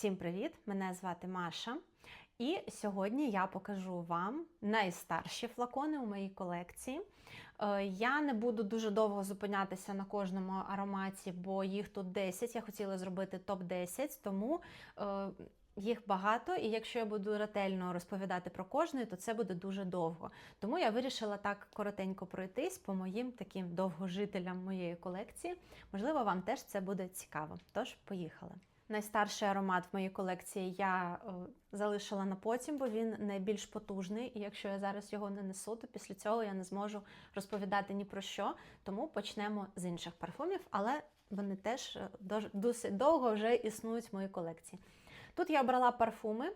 Всім привіт! Мене звати Маша. І сьогодні я покажу вам найстарші флакони у моїй колекції. Е, Я не буду дуже довго зупинятися на кожному ароматі, бо їх тут 10. Я хотіла зробити топ-10, тому е, їх багато, і якщо я буду ретельно розповідати про кожний, то це буде дуже довго. Тому я вирішила так коротенько пройтись по моїм таким довгожителям моєї колекції. Можливо, вам теж це буде цікаво. Тож, поїхали. Найстарший аромат в моїй колекції я е, залишила на потім, бо він найбільш потужний. І якщо я зараз його не несу, то після цього я не зможу розповідати ні про що. Тому почнемо з інших парфумів, але вони теж е, досить довго вже існують в моїй колекції. Тут я обрала парфуми,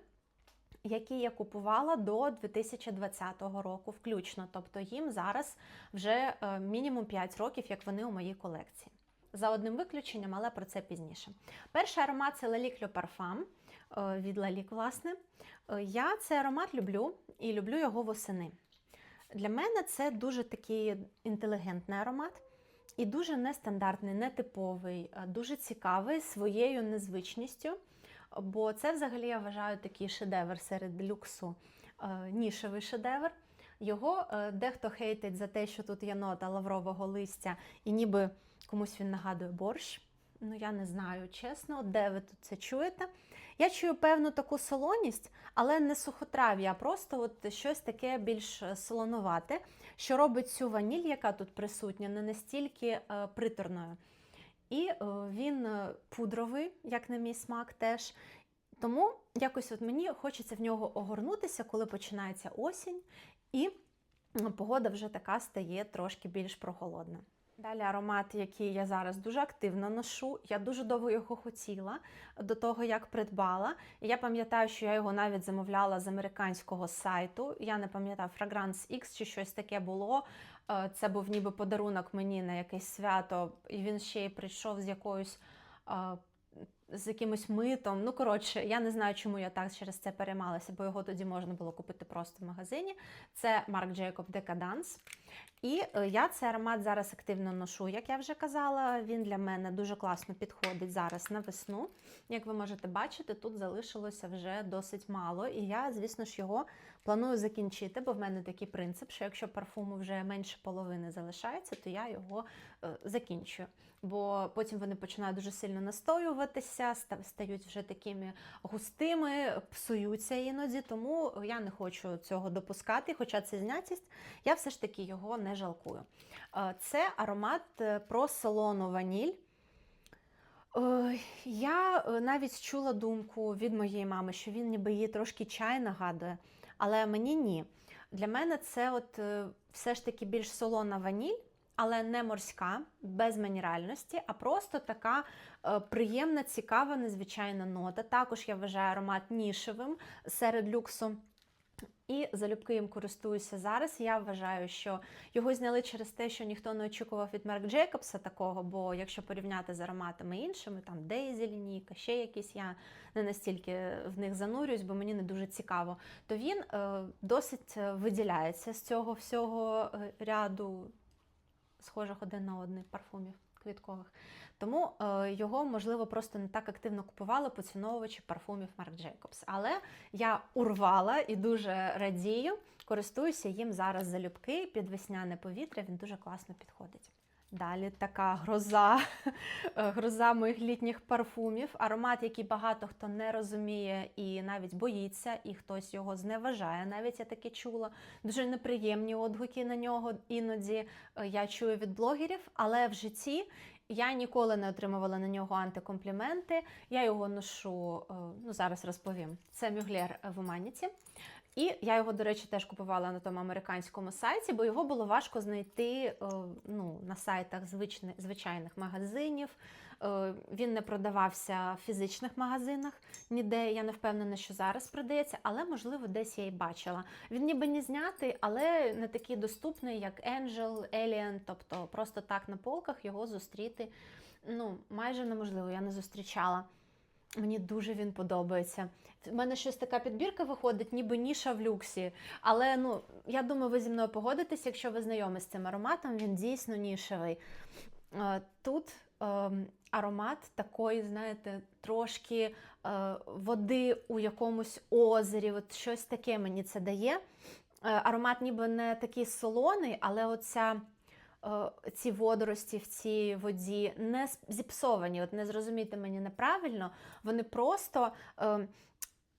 які я купувала до 2020 року, включно. Тобто їм зараз вже е, мінімум 5 років, як вони у моїй колекції. За одним виключенням, але про це пізніше. Перший аромат це Lalique Le Parfum е, від Lalique, власне. Е, Я цей аромат люблю і люблю його восени. Для мене це дуже такий інтелігентний аромат і дуже нестандартний, нетиповий, е, дуже цікавий своєю незвичністю. Бо це взагалі я вважаю такий шедевр серед люксу, нішевий шедевр. Його е, дехто хейтить за те, що тут є нота лаврового листя, і ніби комусь він нагадує борщ. Ну, я не знаю, чесно, де ви тут це чуєте. Я чую певну таку солоність, але не сухотрав'я, а просто от щось таке більш е, солонувате, що робить цю ваніль, яка тут присутня, не настільки е, приторною. І він пудровий, як на мій смак, теж. Тому якось от мені хочеться в нього огорнутися, коли починається осінь, і погода вже така стає трошки більш прохолодна. Далі аромат, який я зараз дуже активно ношу. Я дуже довго його хотіла до того, як придбала. Я пам'ятаю, що я його навіть замовляла з американського сайту. Я не пам'ятаю, Fragrance X чи щось таке було. Е, Це був ніби подарунок мені на якесь свято, і він ще й прийшов з якоюсь. З якимось митом. Ну, коротше, я не знаю, чому я так через це переймалася, бо його тоді можна було купити просто в магазині. Це Марк Джейкоб Decadence. І е, я цей аромат зараз активно ношу, як я вже казала. Він для мене дуже класно підходить зараз на весну. Як ви можете бачити, тут залишилося вже досить мало. І я, звісно ж, його планую закінчити, бо в мене такий принцип, що якщо парфуму вже менше половини залишається, то я його е, закінчую. Бо потім вони починають дуже сильно настоюватися, стають вже такими густими, псуються іноді, тому я не хочу цього допускати. Хоча це знятість, я все ж таки його не жалкую. Е, Це аромат е, про солону ваніль. Е, Я навіть чула думку від моєї мами, що він ніби її трошки чай нагадує, але мені ні. Для мене це от все ж таки більш солона ваніль, але не морська, без мінеральності, а просто така приємна, цікава, незвичайна нота. Також я вважаю аромат нішевим серед люксу. І залюбки їм користуюся зараз. Я вважаю, що його зняли через те, що ніхто не очікував від Марк Джейкобса такого, бо якщо порівняти з ароматами іншими, там Дейзі лінійка, ще якісь, я не настільки в них занурююсь, бо мені не дуже цікаво, то він е, досить е, виділяється з цього всього е, ряду схожих один на один парфумів квіткових. Тому е, його, можливо, просто не так активно купували поціновувачі парфумів Марк Джейкобс. Але я урвала і дуже радію, користуюся їм зараз залюбки, під весняне повітря, він дуже класно підходить. Далі така гроза, е, гроза моїх літніх парфумів. Аромат, який багато хто не розуміє і навіть боїться, і хтось його зневажає. Навіть я таке чула. Дуже неприємні відгуки на нього іноді е, я чую від блогерів, але в житті я ніколи не отримувала на нього антикомпліменти. Я його ношу, е, ну зараз розповім. Це Мюглер в Уманіці. І я його, до речі, теж купувала на тому американському сайті, бо його було важко знайти е, ну, на сайтах звичних, звичайних магазинів. Е, Він не продавався в фізичних магазинах ніде. Я не впевнена, що зараз продається, але можливо десь я і бачила. Він ніби не знятий, але не такий доступний, як Angel, Alien, тобто просто так на полках його зустріти ну, майже неможливо, я не зустрічала. Мені дуже він подобається. В мене щось така підбірка виходить, ніби ніша в люксі. Але ну, я думаю, ви зі мною погодитесь, якщо ви знайомі з цим ароматом, він дійсно нішевий. Е, Тут ем, аромат такої, знаєте, трошки е, води у якомусь озері. От щось таке мені це дає. Е, аромат ніби не такий солоний, але оця. Е, Ці водорості в цій воді не зіпсовані, от не зрозумійте мені неправильно, вони просто е,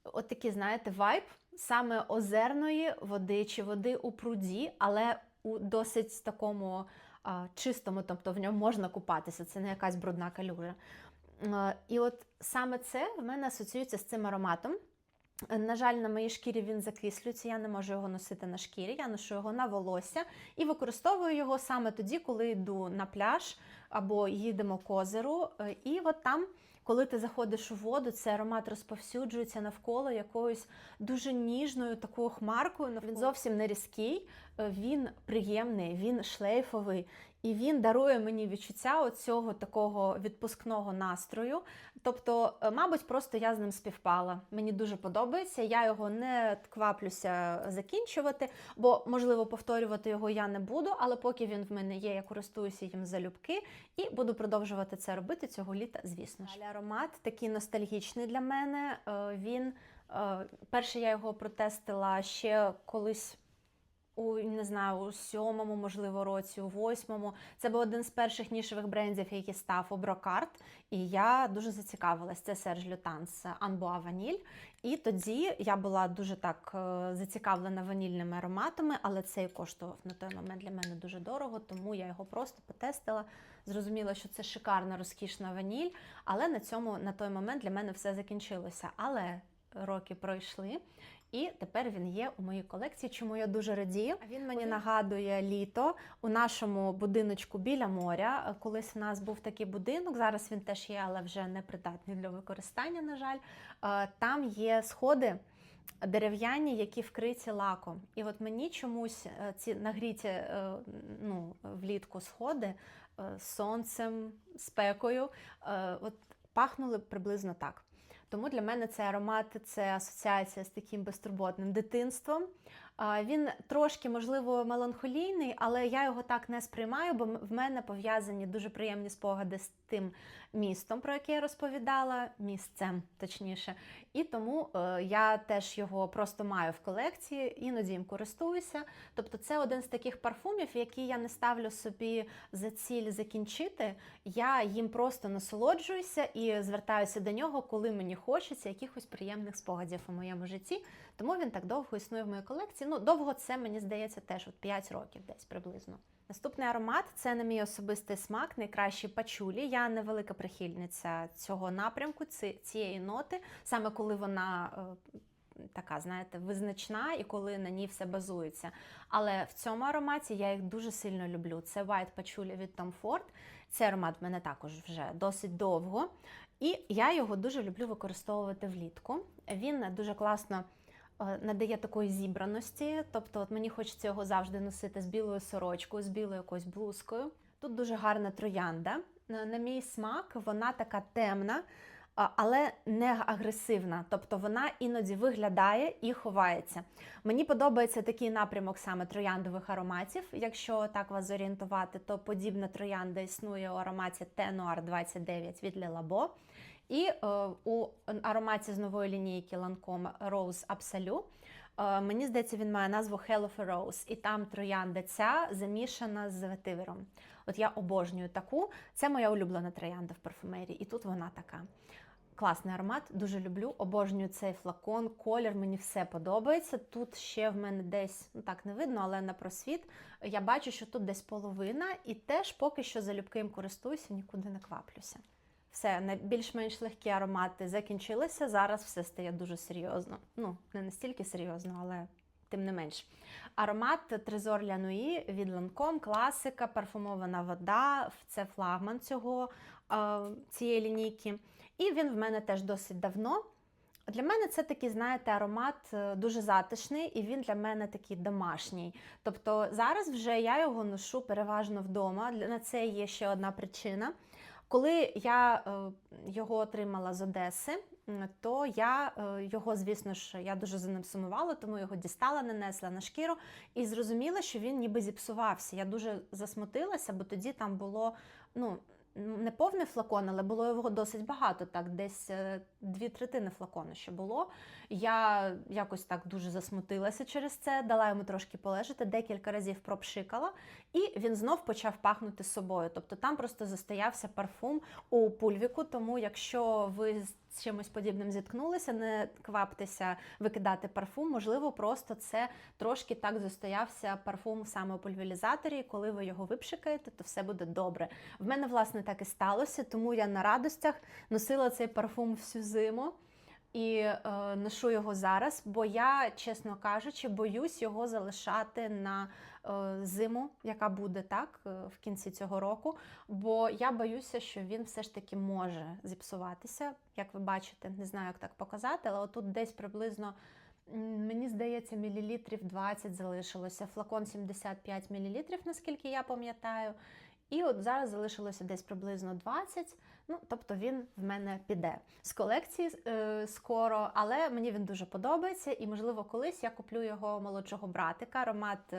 от такі, знаєте, вайб саме озерної води чи води у пруді, але у досить такому а, чистому, тобто в ньому можна купатися, це не якась брудна калюжа. Е, І от саме це в мене асоціюється з цим ароматом. На жаль, на моїй шкірі він закислюється, я не можу його носити на шкірі, я ношу його на волосся і використовую його саме тоді, коли йду на пляж або їдемо к озеру. Е, І от там, коли ти заходиш у воду, цей аромат розповсюджується навколо якоюсь дуже ніжною такою хмаркою. Він зовсім не різкий, е, він приємний, він шлейфовий. І він дарує мені відчуття оцього такого відпускного настрою. Тобто, е, мабуть, просто я з ним співпала. Мені дуже подобається. Я його не кваплюся закінчувати, бо можливо повторювати його я не буду, але поки він в мене є, я користуюся їм залюбки і буду продовжувати це робити цього літа, звісно. ж. Аромат такий ностальгічний для мене. Е, Він е, перше я його протестила ще колись у не знаю, у сьомому, можливо, році, у восьмому. Це був один з перших нішевих брендів, який став Оброкарт. І я дуже зацікавилась. Це Серж Лютанс Анбуа Ваніль. І тоді я була дуже так е, зацікавлена ванільними ароматами, але цей коштував на той момент для мене дуже дорого, тому я його просто потестила. Зрозуміла, що це шикарна, розкішна ваніль, але на цьому на той момент для мене все закінчилося. Але роки пройшли. І тепер він є у моїй колекції, чому я дуже радію. Він мені нагадує літо у нашому будиночку біля моря. Колись у нас був такий будинок. Зараз він теж є, але вже не придатний для використання. На жаль, там є сходи. Дерев'яні, які вкриті лаком. І от мені чомусь е, ці нагріті е, ну, влітку сходи е, сонцем, спекою, от пахнули приблизно так. Тому для мене цей аромат це асоціація з таким безтурботним дитинством. Він трошки, можливо, меланхолійний, але я його так не сприймаю, бо в мене пов'язані дуже приємні спогади з тим містом, про яке я розповідала, місцем точніше. І тому е, я теж його просто маю в колекції, іноді їм користуюся. Тобто, це один з таких парфумів, які я не ставлю собі за ціль закінчити. Я їм просто насолоджуюся і звертаюся до нього, коли мені хочеться якихось приємних спогадів у моєму житті. Тому він так довго існує в моїй колекції. Ну, довго це мені здається теж от 5 років десь приблизно. Наступний аромат це на мій особистий смак, найкращі пачулі. Я невелика прихильниця цього напрямку, цієї ноти, саме коли вона. е, Така, знаєте, визначна і коли на ній все базується. Але в цьому ароматі я їх дуже сильно люблю. Це White Patchouli від Tom Ford. Цей аромат в мене також вже досить довго. І я його дуже люблю використовувати влітку. Він дуже класно надає такої зібраності. Тобто, от мені хочеться його завжди носити з білою сорочкою, з білою якоюсь блузкою. Тут дуже гарна троянда. На мій смак, вона така темна, але не агресивна. Тобто вона іноді виглядає і ховається. Мені подобається такий напрямок саме трояндових ароматів. Якщо так вас зорієнтувати, то подібна троянда існує у ароматі Tenor 29 від Labo. І е, у ароматі з нової лінійки Lancome Rose Absolu, е, мені здається, він має назву Hell of a Rose, і там троянда ця замішана з ветивером. От я обожнюю таку. Це моя улюблена троянда в парфумерії, і тут вона така. Класний аромат, дуже люблю. Обожнюю цей флакон, колір, мені все подобається. Тут ще в мене десь, ну так не видно, але на просвіт. Я бачу, що тут десь половина, і теж поки що залюбки їм користуюся, нікуди не кваплюся. Все, більш-менш легкі аромати закінчилися. Зараз все стає дуже серйозно. Ну, не настільки серйозно, але тим не менш. Аромат Трезор Лянуї від Lancome, класика, парфумована вода. Це флагман цього, е, цієї лінійки. І він в мене теж досить давно. Для мене це такий, знаєте, аромат е, дуже затишний, і він для мене такий домашній. Тобто зараз вже я його ношу переважно вдома. На це є ще одна причина. Коли я е, його отримала з Одеси, то я е, його, звісно ж, я дуже за ним сумувала, тому його дістала, нанесла на шкіру і зрозуміла, що він ніби зіпсувався. Я дуже засмутилася, бо тоді там було ну, не повний флакон, але було його досить багато, так, десь е, дві третини флакону ще було. Я якось так дуже засмутилася через це, дала йому трошки полежати, декілька разів пропшикала, і він знов почав пахнути собою. Тобто там просто застоявся парфум у пульвіку. Тому, якщо ви з чимось подібним зіткнулися, не кваптеся викидати парфум. Можливо, просто це трошки так застоявся парфум саме у пульверізаторі. Коли ви його випшикаєте, то все буде добре. В мене власне так і сталося, тому я на радостях носила цей парфум всю зиму і е, ношу його зараз, бо я, чесно кажучи, боюсь його залишати на е, зиму, яка буде так е, в кінці цього року. Бо я боюся, що він все ж таки може зіпсуватися. Як ви бачите, не знаю, як так показати, але отут десь приблизно. Мені здається, мілілітрів 20 залишилося. Флакон 75 мілілітрів, наскільки я пам'ятаю. І от зараз залишилося десь приблизно 20. Ну, тобто він в мене піде з колекції е, скоро, але мені він дуже подобається, і можливо колись я куплю його молодшого братика, аромат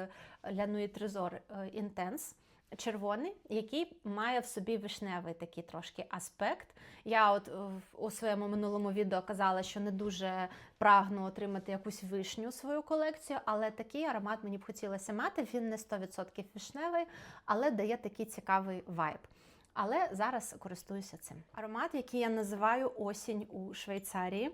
Лянуї La Інтенс. Е, Intense. Червоний, який має в собі вишневий такий трошки аспект. Я от е, у своєму минулому відео казала, що не дуже прагну отримати якусь вишню свою колекцію, але такий аромат мені б хотілося мати. Він не 100% вишневий, але дає такий цікавий вайб. Але зараз користуюся цим. Аромат, який я називаю осінь у Швейцарії.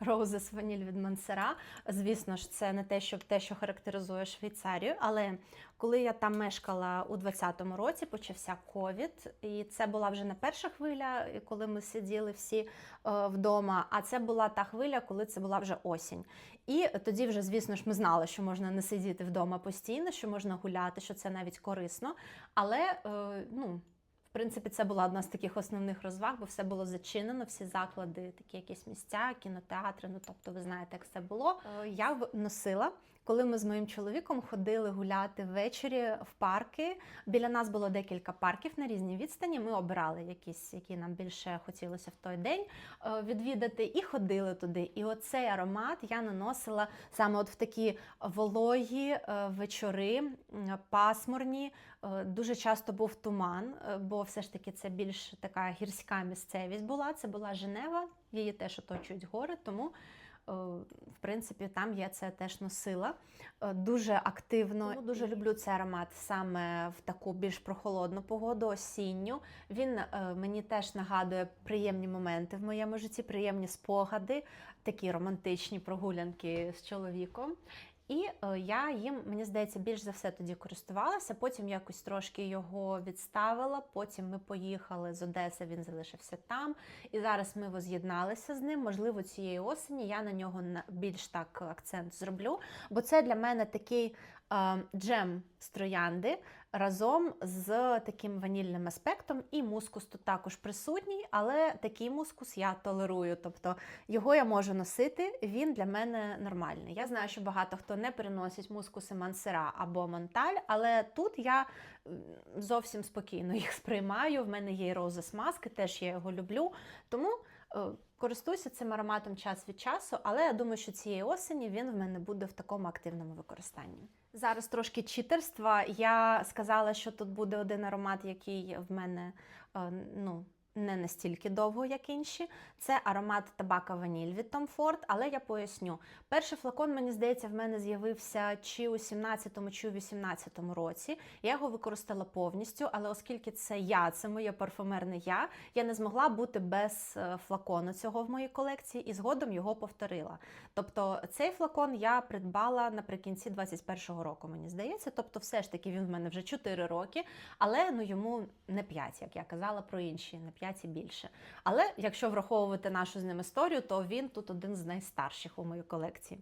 Roses Vanille від Мансера. Звісно ж, це не те, що те, що характеризує Швейцарію. Але коли я там мешкала у 2020 році, почався ковід, і це була вже не перша хвиля, коли ми сиділи всі е, вдома. А це була та хвиля, коли це була вже осінь. І тоді, вже, звісно ж, ми знали, що можна не сидіти вдома постійно, що можна гуляти, що це навіть корисно. Але е, ну. Принципі, це була одна з таких основних розваг, бо все було зачинено, всі заклади, такі якісь місця, кінотеатри. Ну тобто, ви знаєте, як це було. Я носила, коли ми з моїм чоловіком ходили гуляти ввечері в парки. Біля нас було декілька парків на різній відстані. Ми обирали якісь, які нам більше хотілося в той день е, відвідати, і ходили туди. І оцей аромат я наносила саме от в такі вологі е, вечори, пасмурні. Е, Дуже часто був туман, бо все ж таки це більш така гірська місцевість була. Це була Женева, її теж оточують гори, тому. Е, В принципі, там я це теж носила Е, дуже активно. Ну, дуже люблю цей аромат саме в таку більш прохолодну погоду, осінню. Він е, мені теж нагадує приємні моменти в моєму житті, приємні спогади, такі романтичні прогулянки з чоловіком. І е, я їм, мені здається, більш за все тоді користувалася. Потім якось трошки його відставила. Потім ми поїхали з Одеси, він залишився там. І зараз ми воз'єдналися з ним. Можливо, цієї осені я на нього більш так акцент зроблю. Бо це для мене такий е, джем з троянди разом з таким ванільним аспектом. І мускус тут також присутній, але такий мускус я толерую. Тобто його я можу носити, він для мене нормальний. Я знаю, що багато хто не переносить мускуси мансера або монталь, але тут я зовсім спокійно їх сприймаю. В мене є і розис маски, теж я його люблю. Тому е, користуюся цим ароматом час від часу, але я думаю, що цієї осені він в мене буде в такому активному використанні. Зараз трошки читерства. Я сказала, що тут буде один аромат, який в мене е, ну. Не настільки довго, як інші. Це аромат табака ваніль від Tom Ford, але я поясню. Перший флакон, мені здається, в мене з'явився чи у 17-му, чи у 18-му році. Я його використала повністю, але оскільки це я, це моє парфумерне я, я не змогла бути без е, флакону цього в моїй колекції і згодом його повторила. Тобто цей флакон я придбала наприкінці 21-го року, мені здається. Тобто, все ж таки він в мене вже 4 роки, але ну йому не 5, як я казала про інші, не 5 і більше. Але якщо враховувати нашу з ним історію, то він тут один з найстарших у моїй колекції.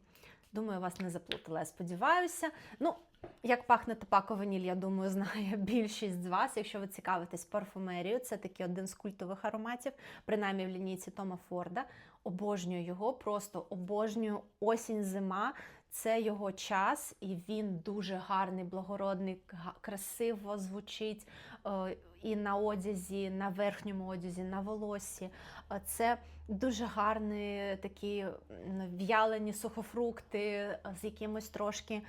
Думаю, вас не заплутала. Я сподіваюся. Ну, як пахне табако ваніль, я думаю, знає більшість з вас. Якщо ви цікавитесь парфумерією, це такий один з культових ароматів, принаймні в лінійці Тома Форда. Обожнюю його, просто обожнюю осінь-зима. Це його час, і він дуже гарний, благородний, красиво звучить е, і на одязі, на верхньому одязі, на волоссі. Е, Це дуже гарні такі в'ялені сухофрукти е, з якимось трошки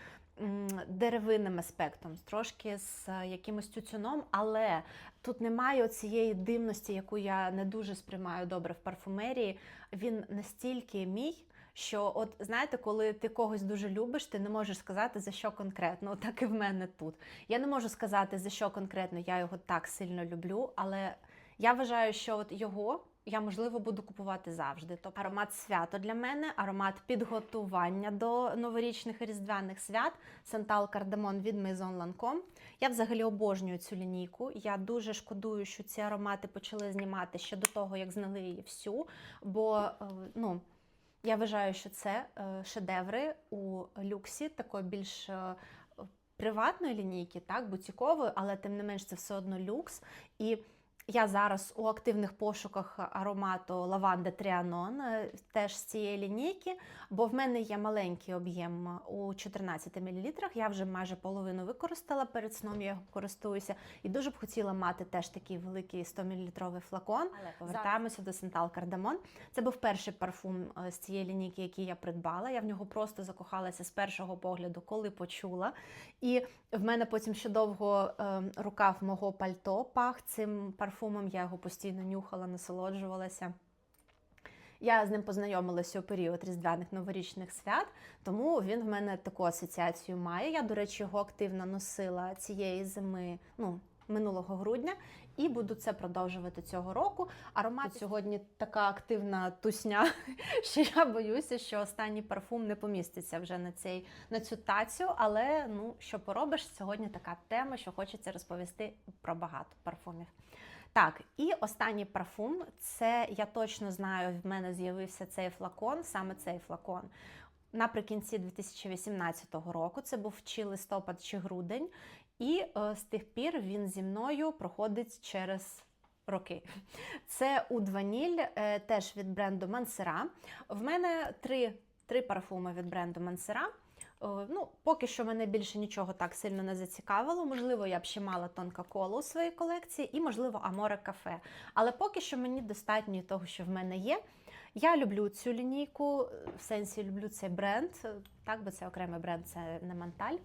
деревинним аспектом, трошки з е, якимось тютюном, але тут немає цієї димності, яку я не дуже сприймаю добре в парфумерії. Він настільки мій. Що, от знаєте, коли ти когось дуже любиш, ти не можеш сказати за що конкретно. Так і в мене тут. Я не можу сказати за що конкретно я його так сильно люблю, але я вважаю, що от його я можливо буду купувати завжди. Тобто аромат свято для мене, аромат підготування до новорічних і різдвяних свят. Сантал Кардамон від Maison Lancome. Я взагалі обожнюю цю лінійку. Я дуже шкодую, що ці аромати почали знімати ще до того, як знали її всю. Бо е, ну. Я вважаю, що це е, шедеври у люксі, такої більш е, приватної лінійки, так, бутікової, але тим не менш це все одно люкс. І я зараз у активних пошуках аромату лаванди Тріанон, е, теж з цієї лінійки, бо в мене є маленький об'єм у 14 мл. Я вже майже половину використала перед сном, я його користуюся. І дуже б хотіла мати теж такий великий 100 мл флакон. Але повертаємося до Сентал Кардамон. Це був перший парфум е, з цієї лінійки, який я придбала. Я в нього просто закохалася з першого погляду, коли почула. І в мене потім ще довго е, рукав мого пальто пах цим парфумом. Я його постійно нюхала, насолоджувалася. Я з ним познайомилася у період різдвяних новорічних свят, тому він в мене таку асоціацію має. Я, до речі, його активно носила цієї зими, ну, минулого грудня, і буду це продовжувати цього року. Аромат сьогодні така активна тусня, що я боюся, що останній парфум не поміститься вже на цей на цю тацю. Але ну що поробиш, сьогодні така тема, що хочеться розповісти про багато парфумів. Так, і останній парфум це я точно знаю, в мене з'явився цей флакон, саме цей флакон. Наприкінці 2018 року це був чи листопад, чи грудень, і е, з тих пір він зі мною проходить через роки. Це Уд Ваніль, е, теж від бренду Мансера. В мене три, три парфуми від бренду Мансера. Ну, Поки що мене більше нічого так сильно не зацікавило. Можливо, я б ще мала тонка коло у своїй колекції, і, можливо, Аморе кафе. Але поки що мені достатньо того, що в мене є. Я люблю цю лінійку, в сенсі люблю цей бренд, так, бо це окремий бренд, це не Манталь.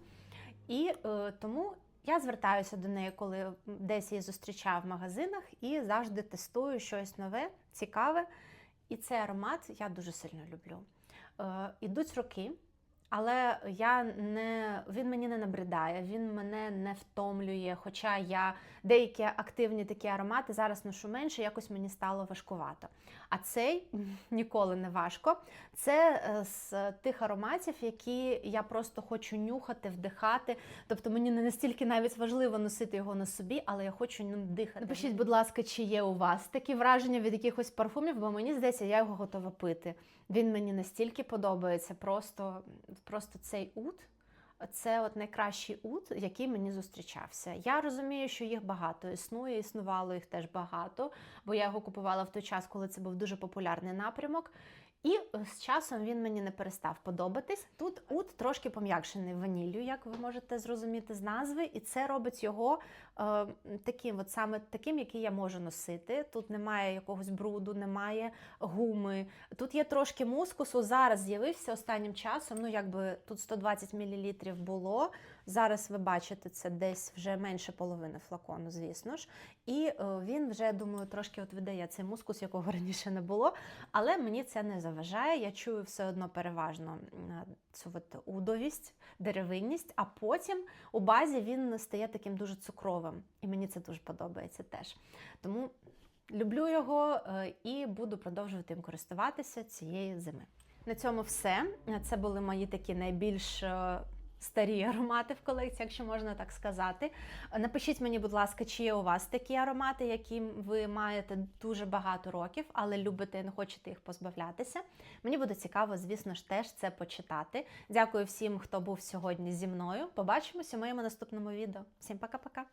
І е, тому я звертаюся до неї, коли десь її зустрічаю в магазинах, і завжди тестую щось нове, цікаве. І цей аромат я дуже сильно люблю. Е, Ідуть роки. Але я не він мені не набридає, він мене не втомлює. Хоча я деякі активні такі аромати зараз ношу менше, якось мені стало важкувато. А цей ніколи не важко. Це е, з тих ароматів, які я просто хочу нюхати, вдихати. Тобто мені не настільки навіть важливо носити його на собі, але я хочу ним дихати. Напишіть, будь ласка, чи є у вас такі враження від якихось парфумів, бо мені здається, я його готова пити. Він мені настільки подобається, просто, просто цей ут. Це от найкращий ут, який мені зустрічався. Я розумію, що їх багато існує, існувало їх теж багато, бо я його купувала в той час, коли це був дуже популярний напрямок. І е, з часом він мені не перестав подобатись. Тут ут трошки пом'якшений ваніллю, як ви можете зрозуміти з назви, і це робить його е, таким, от саме таким, який я можу носити. Тут немає якогось бруду, немає гуми. Тут є трошки мускусу. Зараз з'явився останнім часом. Ну, якби тут 120 мл було. Зараз ви бачите, це десь вже менше половини флакону, звісно ж. І е, він вже, думаю, трошки от видає цей мускус, якого раніше не було. Але мені це не заважає. Я чую все одно переважно цю от удовість, деревинність, а потім у базі він стає таким дуже цукровим. І мені це дуже подобається теж. Тому люблю його е, і буду продовжувати їм користуватися цієї зими. На цьому все. Це були мої такі найбільш е, старі аромати в колекції, якщо можна так сказати. Напишіть мені, будь ласка, чи є у вас такі аромати, які ви маєте дуже багато років, але любите і не хочете їх позбавлятися. Мені буде цікаво, звісно ж, теж це почитати. Дякую всім, хто був сьогодні зі мною. Побачимося в моєму наступному відео. Всім пока-пока!